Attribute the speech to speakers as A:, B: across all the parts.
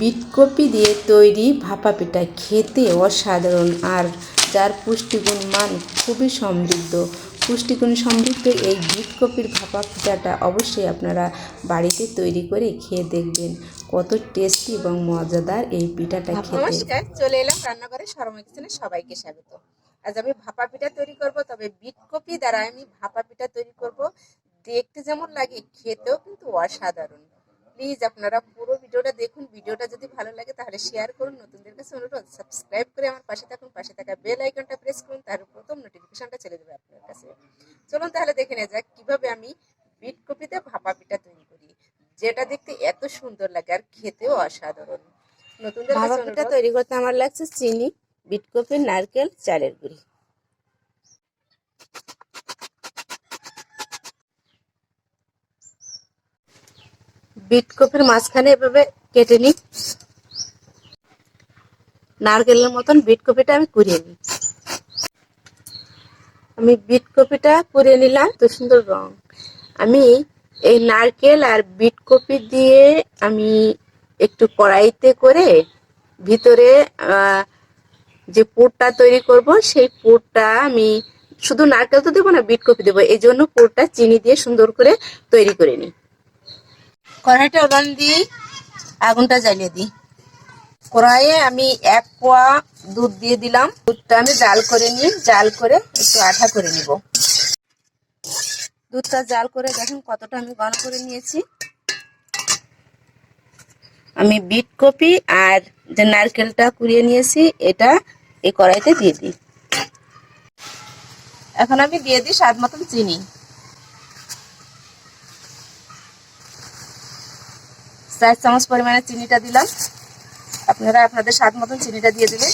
A: বিটকপি দিয়ে তৈরি ভাপা পিঠা খেতে অসাধারণ আর যার পুষ্টিগুণ মান খুবই সমৃদ্ধ। পুষ্টিগুণ সমৃদ্ধ এই বিটকপির ভাপা পিঠাটা অবশ্যই আপনারা বাড়িতে তৈরি করে খেয়ে দেখবেন। কত টেস্টি এবং মজাদার এই পিঠাটা খেতে।
B: নমস্কার, চলে এলাম রান্নাঘরে কিচেনে সবাইকে স্বাগত। আজ আমি ভাপা পিঠা তৈরি করব, তবে বিট কপি দ্বারা আমি ভাপা পিঠা তৈরি করব। দেখতে যেমন লাগে, খেতেও কিন্তু অসাধারণ। প্লিজ আপনারা পুরো ভিডিওটা দেখুন ভিডিওটা যদি ভালো লাগে তাহলে শেয়ার করুন নতুনদের কাছে অনুরোধ সাবস্ক্রাইব করে আমার পাশে থাকুন পাশে থাকা বেল আইকনটা প্রেস করুন তার প্রথম নোটিফিকেশনটা চলে যাবে আপনার কাছে। চলুন তাহলে দেখে নেওয়া যাক কীভাবে আমি বিট কপিতে ভাপা পিঠা তৈরি করি যেটা দেখতে এত সুন্দর লাগে আর খেতেও অসাধারণ। নতুনদের
A: ভাপা পিঠা তৈরি করতে আমার লাগছে চিনি বিটকপি নারকেল চালের গুঁড়ি। বিটকপির মাঝখানে এভাবে কেটে নিই। নারকেলের মতন বিটকপিটা আমি কুড়িয়ে নিই। আমি বিটকপিটা কুড়িয়ে নিলাম তো সুন্দর রং। আমি এই নারকেল আর বিটকপি দিয়ে আমি একটু কড়াইতে করে ভিতরে যে পুরটা তৈরি করব, সেই পুরটা আমি শুধু নারকেল তো দেবো না, বিটকপি দেবো। এই জন্য পুরটা চিনি দিয়ে সুন্দর করে তৈরি করে নিই। কড়াইটা উড়ান দিই আগুনটা জ্বালিয়ে দিই। কড়াইয়ে আমি এক পোয়া দুধ দিয়ে দিলাম। দুধটা আমি জাল করে নিই, জাল করে একটু আঠা করে নিব। দুধটা জাল করে দেখুন কতটা আমি ঘন করে নিয়েছি। আমি বিট কপি আর যে নারকেলটা কুড়িয়ে নিয়েছি, এটা এই কড়াইতে দিয়ে দিই। এখন আমি দিয়ে দিই স্বাদ মতন চিনি। চার চামচ পরিমাণে চিনিটা দিলাম। আপনারা আপনাদের স্বাদ মতন চিনিটা দিয়ে দেবেন।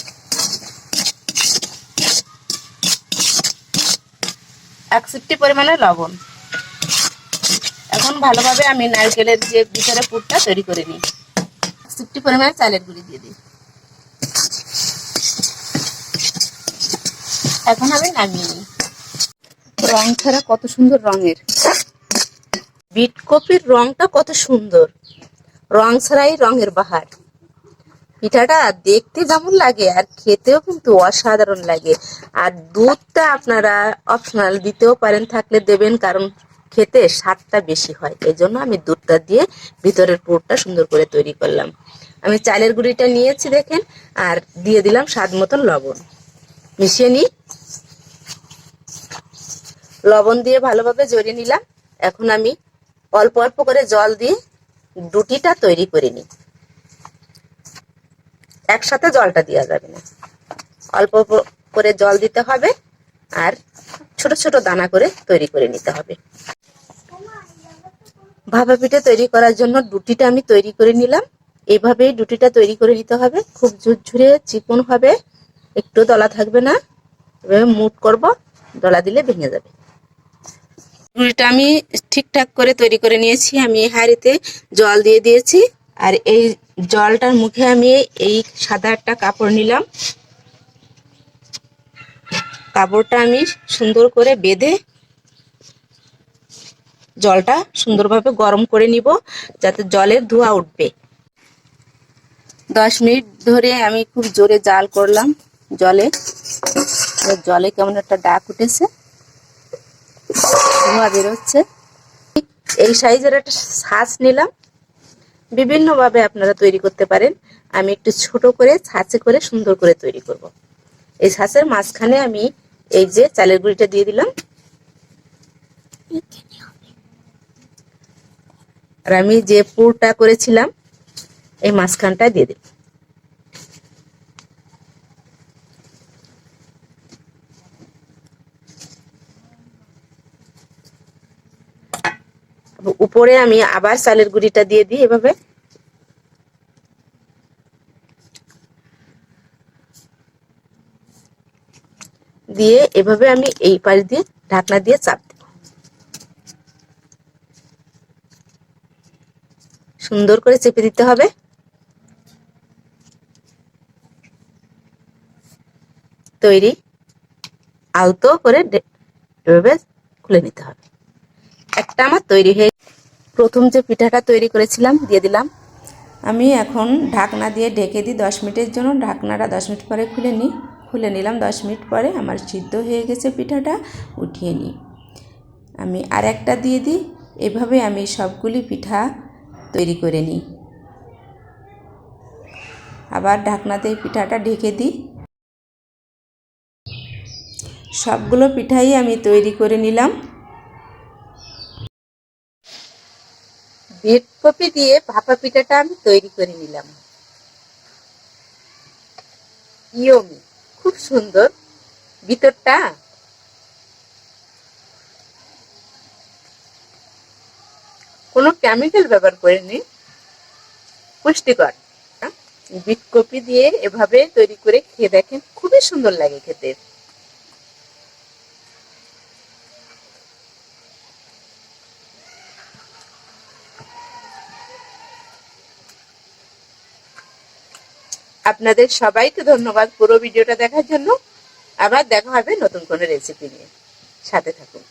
A: এক সিফটি পরিমাণে লবণ। এখন ভালোভাবে আমি নারকেলের যে ভিতরে পুরটা তৈরি করে নিই। সিফটি পরিমাণে চালের গুঁড়ি দিয়ে দিই। এখন আমি নামিয়ে নিই। রং ছাড়া কত সুন্দর রঙের। বিট কপির রংটা কত সুন্দর। রং ছাড়াই রঙের বাহার। পিঠাটা দেখতে যেমন লাগে আর খেতেও কিন্তু অসাধারণ লাগে। আর দুধটা আপনারা অপশনাল দিতেও পারেন, থাকলে দেবেন, কারণ খেতে স্বাদটা বেশি হয়। এই জন্য আমি দুধটা দিয়ে ভিতরের পুরটা সুন্দর করে তৈরি করলাম। আমি চালের গুঁড়িটা নিয়েছি দেখেন, আর দিয়ে দিলাম স্বাদ মতন লবণ। মিশিয়ে নিই। লবণ দিয়ে ভালোভাবে জড়িয়ে নিলাম। এখন আমি অল্প অল্প করে জল দিয়ে রুটিটা তৈরি করে নিই। একসাথে জলটা দেওয়া যাবে না। অল্প করে জল দিতে হবে আর ছোট ছোট দানা করে তৈরি করে নিতে হবে। ভাপা পিঠে তৈরি করার জন্য রুটিটা আমি তৈরি করে নিলাম। এইভাবেই রুটিটা তৈরি করে নিতে হবে। খুব ঝুরঝুরে চিকন হবে, একটু দলা থাকবে না। এভাবে মুট করব, দলা দিলে ভেঙে যাবে। রুটিটা আমি ঠিকঠাক করে তৈরি করে নিয়েছি, আমি হাঁড়িতে জল দিয়ে দিয়েছি। আর এই জলটার মুখে আমি এই সাদা একটা কাপড় নিলাম। কাপড়টা আমি সুন্দর করে বেঁধে জলটা সুন্দরভাবে গরম করে নিব, যাতে জলের ধোঁয়া উঠবে। দশ মিনিট ধরে আমি খুব জোরে জাল করলাম জলে। জলে কেমন একটা ডাক উঠেছে। ধোঁয়া বেরোচ্ছে। এই সাইজের একটা ছাঁচ নিলাম। বিভিন্নভাবে আপনারা তৈরি করতে পারেন। আমি একটু ছোট করে, ছাঁচে করে সুন্দর করে তৈরি করব। এই ছাঁচের মাঝখানে আমি এই যে চালের গুঁড়িটা দিয়ে দিলাম। আর আমি যে পুরটা করেছিলাম, এই মাঝখানটা দিয়ে দিই উপরে আমি আবার চালের গুঁড়িটা দিয়ে দিই এভাবে। দিয়ে এভাবে আমি এই পাশ দিয়ে ঢাকনা দিয়ে চাপ দেব। সুন্দর করে চেপে দিতে হবে। তৈরি আলতো করে এভাবে খুলে নিতে হবে। একটা আমার তৈরি হয়ে প্রথম যে পিঠাটা তৈরি করেছিলাম, দিয়ে দিলাম। আমি এখন ঢাকনা দিয়ে ঢেকে দিই দশ মিনিটের জন্য। ঢাকনাটা দশ মিনিট পরে খুলে নিই। খুলে নিলাম, দশ মিনিট পরে আমার সিদ্ধ হয়ে গেছে পিঠাটা, উঠিয়ে নিই। আমি আর একটা দিয়ে দিই। এভাবে আমি সবগুলি পিঠা তৈরি করে নিই। আবার ঢাকনাতে পিঠাটা ঢেকে দিই। সবগুলো পিঠাই আমি তৈরি করে নিলাম।
B: বিট কপি দিয়ে ভাপা পিঠাটা আমি তৈরি করে নিলাম। ইয়মি, খুব সুন্দর। ভিতরটা? কোনো কেমিক্যাল ব্যবহার করিনি। পুষ্টিকর। বিট কপি দিয়ে এভাবে তৈরি করে খেয়ে দেখেন, খুবই সুন্দর লাগে খেতে। আপনাদের সবাইকে ধন্যবাদ পুরো ভিডিওটা দেখার জন্য। আবার দেখা হবে নতুন কোনো রেসিপি নিয়ে। সাথে থাকুন।